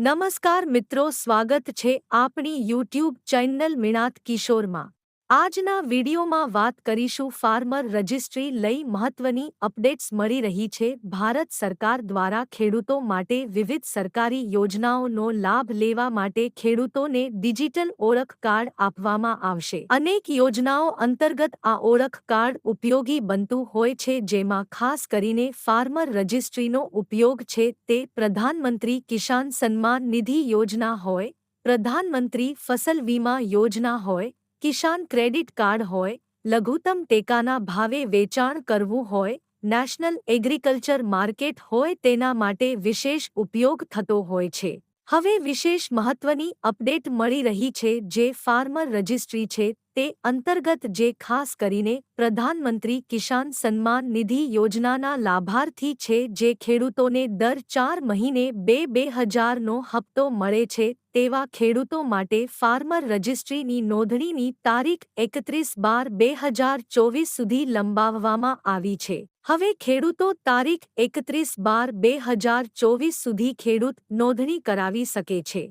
નમસ્કાર મિત્રો સ્વાગત છે આપણી યુટ્યુબ ચેનલ મિણાત કિશોરમાં. આજના વિડીયોમાં વાત કરીશું ફાર્મર રજિસ્ટ્રી લઈ મહત્વની અપડેટ્સ મળી રહી છે. ભારત સરકાર દ્વારા ખેડૂતો માટે વિવિધ સરકારી યોજનાઓનો લાભ લેવા માટે ખેડૂતોને ડિજિટલ ઓળખ કાર્ડ આપવામાં આવશે. અનેક યોજનાઓ અંતર્ગત આ ઓળખ કાર્ડ ઉપયોગી બનતું હોય છે, જેમાં ખાસ કરીને ફાર્મર રજિસ્ટ્રીનો ઉપયોગ છે. તે પ્રધાનમંત્રી કિસાન સન્માન નિધિ યોજના હોય, પ્રધાનમંત્રી ફસલ વીમા યોજના હોય કિસાન ક્રેડિટ કાર્ડ હોય, લઘુત્તમ ટેકાના ભાવે વેચાણ કરવું હોય, નેશનલ એગ્રીકલ્ચર માર્કેટ હોય તેના માટે વિશેષ ઉપયોગ થતો હોય છે. હવે વિશેષ મહત્વની અપડેટ મળી રહી છે જે ફાર્મર રજિસ્ટ્રી છે. તે અંતર્ગત જે ખાસ કરીને પ્રધાનમંત્રી કિસાન સન્માન નિધિ યોજનાના લાભાર્થી છે જે ખેડૂતોને દર ચાર મહિને બે બે હજારનો હપ્તો મળે છે તેવા ખેડૂતો માટે ફાર્મર રજિસ્ટ્રીની નોંધણીની તારીખ એકત્રીસ બાર બે હજાર ચોવીસ સુધી લંબાવવામાં આવી છે. હવે ખેડૂતો તારીખ એકત્રીસ બાર બે હજાર ચોવીસ સુધી ખેડૂત નોંધણી કરાવી શકે છે.